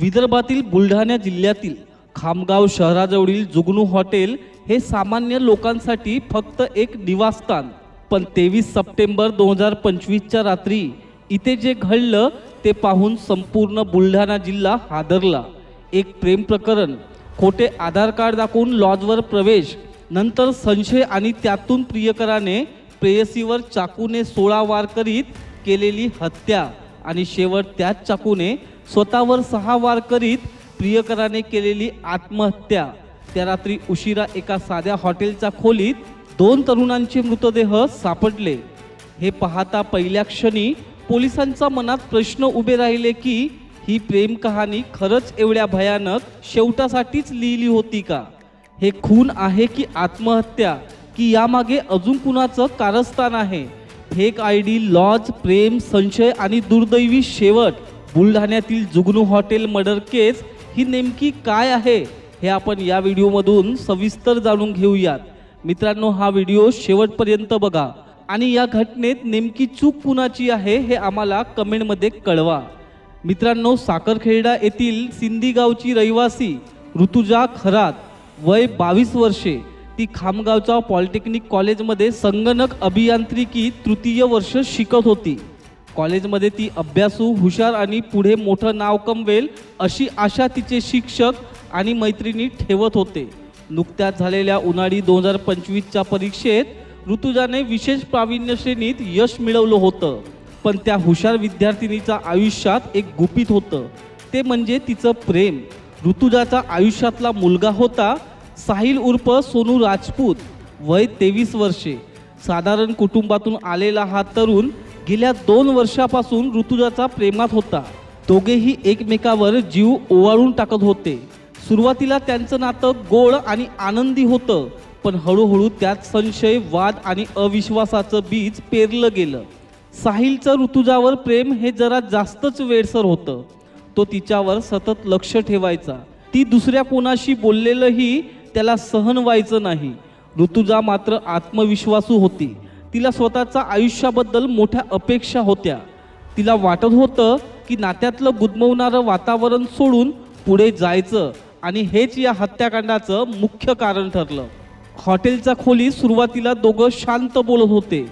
विदर्भातील बुलढाणा जिल्ह्यातील खामगाव शहराजवळील जुगनू हॉटेल हे सामान्य लोकांसाठी फक्त एक निवासस्थान. पण तेवीस सप्टेंबर दोन हजार पंचवीसच्या रात्री इथे जे घडलं ते पाहून संपूर्ण बुलढाणा जिल्हा हादरला. एक प्रेम प्रकरण. खोटे आधार कार्ड दाखवून लॉजवर प्रवेश नंतर संशय आणि त्यातून प्रियकराने प्रेयसीवर चाकूने सोळा वार करीत केलेली हत्या. आणि शेवट त्याच चाकूने स्वतःवर सहा वार करीत प्रियकराने केलेली आत्महत्या. त्या रात्री उशिरा एका साध्या हॉटेलच्या खोलीत दोन तरुणांचे मृतदेह सापडले. हे पाहता पहिल्या क्षणी पोलिसांच्या मनात प्रश्न उभे राहिले की ही प्रेम कहाणी खरंच एवढ्या भयानक शेवटासाठीच लिहिली होती का? हे खून आहे की आत्महत्या? की यामागे अजून कुणाचं कारस्थान आहे? फेक आय डी लॉज प्रेम संशय आणि दुर्दैवी शेवट. बुलढाण्यातील जुगनू हॉटेल मर्डर केस ही नेमकी काय आहे? हे आपण या व्हिडिओमधून सविस्तर जाणून घेऊयात. मित्रांनो हा व्हिडिओ शेवटपर्यंत बघा. आणि या घटनेत नेमकी चूक कुणाची आहे हे आम्हाला कमेंटमध्ये कळवा. मित्रांनो साखरखेडा येथील सिंधी गावची रहिवासी ऋतुजा खरात. वय बावीस वर्षे ती खामगावच्या पॉलिटेक्निक कॉलेजमध्ये संगणक अभियांत्रिकी तृतीय वर्ष शिकत होती. कॉलेजमध्ये ती अभ्यासू हुशार आणि पुढे मोठं नाव कमवेल अशी आशा तिचे शिक्षक आणि मैत्रिणी ठेवत होते. नुकत्याच झालेल्या उन्हाळी दोन हजार पंचवीसच्या परीक्षेत ऋतुजाने विशेष प्रावीण्य श्रेणीत यश मिळवलं होतं. पण त्या हुशार विद्यार्थिनीच्या आयुष्यात एक गुपित होतं. ते म्हणजे तिचं प्रेम. ऋतुजाचा आयुष्यातला मुलगा होता साहिल उर्फ सोनू राजपूत. वय तेवीस वर्षे. साधारण कुटुंबातून आलेला हा तरुण गेल्या दोन वर्षापासून ऋतुजाचा प्रेमात होता. दोघेही एकमेकावर जीव ओवाळून टाकत होते. सुरुवातीला त्यांचं नातं गोड आणि आनंदी होतं पण हळूहळू त्यात संशय वाद आणि अविश्वासाचं बीज पेरलं गेलं. साहिलचं ऋतुजावर प्रेम हे जरा जास्तच वेडसर होतं. तो तिच्यावर सतत लक्ष ठेवायचा. ती दुसऱ्या कोणाशी बोललेलंही त्याला सहन व्हायचं नाही. ऋतुजा मात्र आत्मविश्वासू होती. तिला स्वतःचा आयुष्याबद्दल मोठ्या अपेक्षा होत्या. तिला वाटत होतं की नात्यातलं गुदमवणारं वातावरण सोडून पुढे जायचं आणि हेच या हत्याकांडाचं मुख्य कारण ठरलं. हॉटेलच्या खोलीत सुरुवातीला दोघं शांत बोलत होते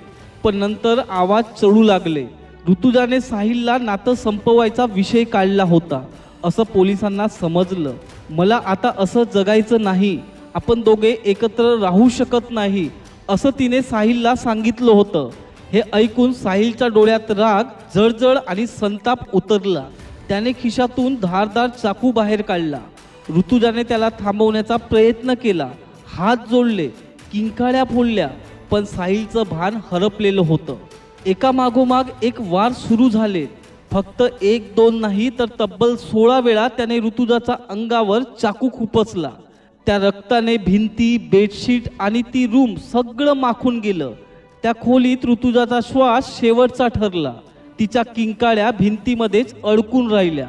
पण नंतर आवाज चढू लागले. ऋतुजाने साहिलला नातं संपवायचा विषय काढला होता. असं पोलिसांना समजलं. मला आता असं जगायचं नाही. आपण दोघे एकत्र राहू शकत नाही असं तिने साहिलला सांगितलं होतं. हे ऐकून साहिलच्या डोळ्यात राग जळजळ आणि संताप उतरला. त्याने खिशातून धारदार चाकू बाहेर काढला. ऋतुजाने त्याला थांबवण्याचा प्रयत्न केला. हात जोडले किंकाळ्या फोडल्या पण साहिलचं भान हरपलेलं होतं. एका मागोमाग एक वार सुरू झाले. फक्त एक दोन नाही तर तब्बल सोळा वेळा त्याने ऋतुजाच्या अंगावर चाकू खुपसला त्या रक्ताने भिंती बेडशीट आणि ती रूम सगळं माखून गेलं. त्या खोलीत ऋतुजाचा श्वास शेवटचा ठरला. तिच्या किंकाळ्या भिंतीमध्येच अडकून राहिल्या.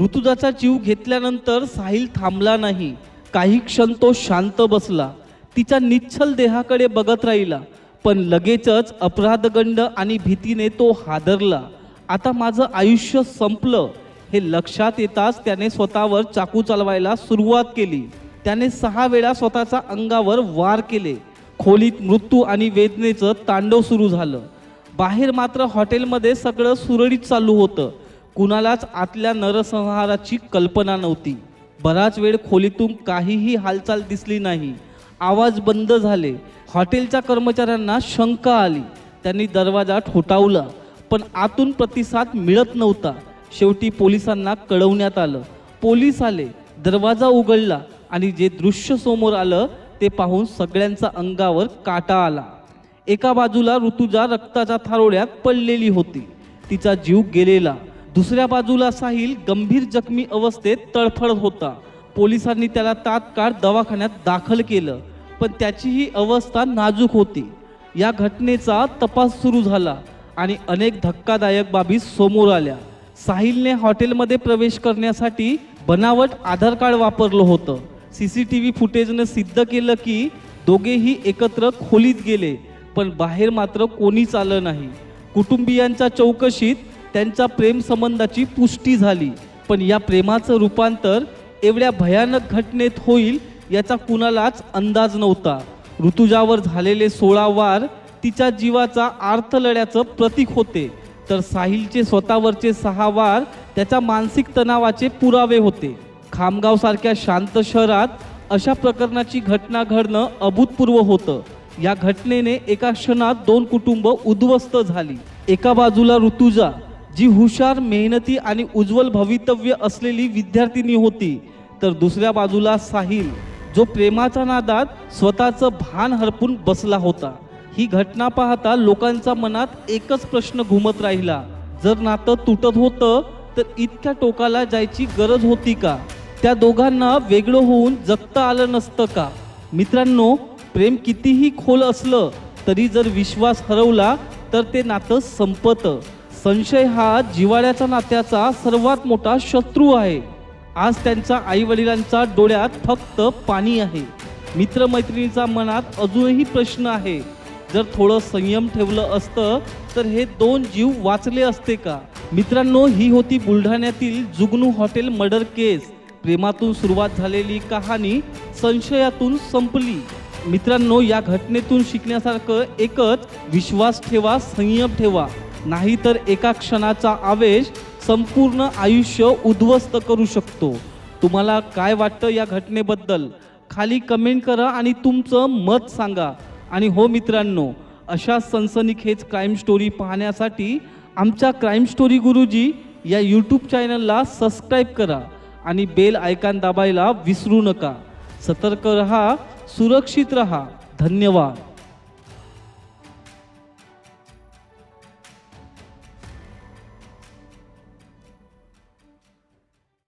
ऋतुजाचा जीव घेतल्यानंतर साहिल थांबला नाही. काही क्षण तो शांत बसला. तिच्या निच्छल देहाकडे बघत राहिला. पण लगेचच अपराधगंड आणि भीतीने तो हादरला. आता माझं आयुष्य संपलं. हे लक्षात येताच त्याने स्वतःवर चाकू चालवायला सुरुवात केली. त्याने सहा वेळा स्वतःच्या अंगावर वार केले. खोलीत मृत्यू आणि वेदनेचं तांडव सुरू झालं. बाहेर मात्र हॉटेलमध्ये सगळं सुरळीत चालू होतं. कुणालाच आतल्या नरसंहाराची कल्पना नव्हती. बराच वेळ खोलीतून काहीही हालचाल दिसली नाही. आवाज बंद झाले. हॉटेलच्या कर्मचाऱ्यांना शंका आली. त्यांनी दरवाजा ठोठावला पण आतून प्रतिसाद मिळत नव्हता. शेवटी पोलिसांना कळवण्यात आलं. पोलीस आले दरवाजा उघडला आणि जे दृश्य समोर आलं ते पाहून सगळ्यांचा अंगावर काटा आला. एका बाजूला ऋतुजा रक्ताच्या थारोळ्यात पडलेली होती. तिचा जीव गेलेला. दुसऱ्या बाजूला साहिल गंभीर जखमी अवस्थेत तळफळत होता. पोलिसांनी त्याला तात्काळ दवाखान्यात दाखल केलं. पण त्याचीही अवस्था नाजूक होती. या घटनेचा तपास सुरू झाला आणि अनेक धक्कादायक बाबी समोर आल्या. साहिलने हॉटेलमध्ये प्रवेश करण्यासाठी बनावट आधार कार्ड वापरलं होतं. सी सी टी व्ही फुटेजनं सिद्ध केलं की दोघेही एकत्र खोलीत गेले पण बाहेर मात्र कोणीच आलं नाही. कुटुंबियांच्या चौकशीत त्यांच्या प्रेमसंबंधाची पुष्टी झाली पण या प्रेमाचं रूपांतर एवढ्या भयानक घटनेत होईल याचा कुणालाच अंदाज नव्हता. ऋतुजावर झालेले सोळा वार तिच्या जीवाचा आर्थलढ्याचं प्रतीक होते. तर साहिलचे स्वतःवरचे सहा वार त्याच्या मानसिक तणावाचे पुरावे होते. खामगावसारख्या शांत शहरात अशा प्रकरणाची घटना घडणं अभूतपूर्व होतं. या घटनेने एका क्षणात दोन कुटुंब उद्ध्वस्त झाली. एका बाजूला ऋतुजा जी हुशार मेहनती आणि उज्ज्वल भवितव्य असलेली विद्यार्थिनी होती तर दुसऱ्या बाजूला साहिल जो प्रेमाच्या नादात स्वतःचं भान हरपून बसला होता. ही घटना पाहता लोकांच्या मनात एकच प्रश्न घुमत राहिला. जर नातं तुटत होतं तर इतक्या टोकाला जायची गरज होती का? त्या दोघांना वेगळं होऊन जगता आलं नसतं का? मित्रांनो प्रेम कितीही खोल असलं तरी जर विश्वास हरवला तर ते नातं संपतं. संशय हा जिवाळ्याच्या नात्याचा सर्वात मोठा शत्रू आहे. आज त्यांच्या आई वडिलांच्या डोळ्यात फक्त पाणी आहे. मित्रमैत्रिणीचा मनात अजूनही प्रश्न आहे. जर थोडं संयम ठेवलं असतं तर हे दोन जीव वाचले असते का? मित्रांनो ही होती बुलढाण्यातील जुगनू हॉटेल मर्डर केस. प्रेमातून सुरुवात झालेली कहाणी संशयातून संपली. मित्रांनो या घटनेतून शिकण्यासारखं एकच विश्वास ठेवा संयम ठेवा. नाहीतर एका क्षणाचा आवेश संपूर्ण आयुष्य उद्ध्वस्त करू शकतो. तुम्हाला काय वाटतं या घटनेबद्दल? खाली कमेंट करा आणि तुमचं मत सांगा. आणि हो मित्रांनो अशा सनसनीखेज क्राईम स्टोरी पाहण्यासाठी आमच्या क्राईम स्टोरी गुरुजी या यूट्यूब चॅनलला सबस्क्राईब करा आणि बेल आयकॉन दाबायला विसरू नका. सतर्क रहा सुरक्षित रहा. धन्यवाद.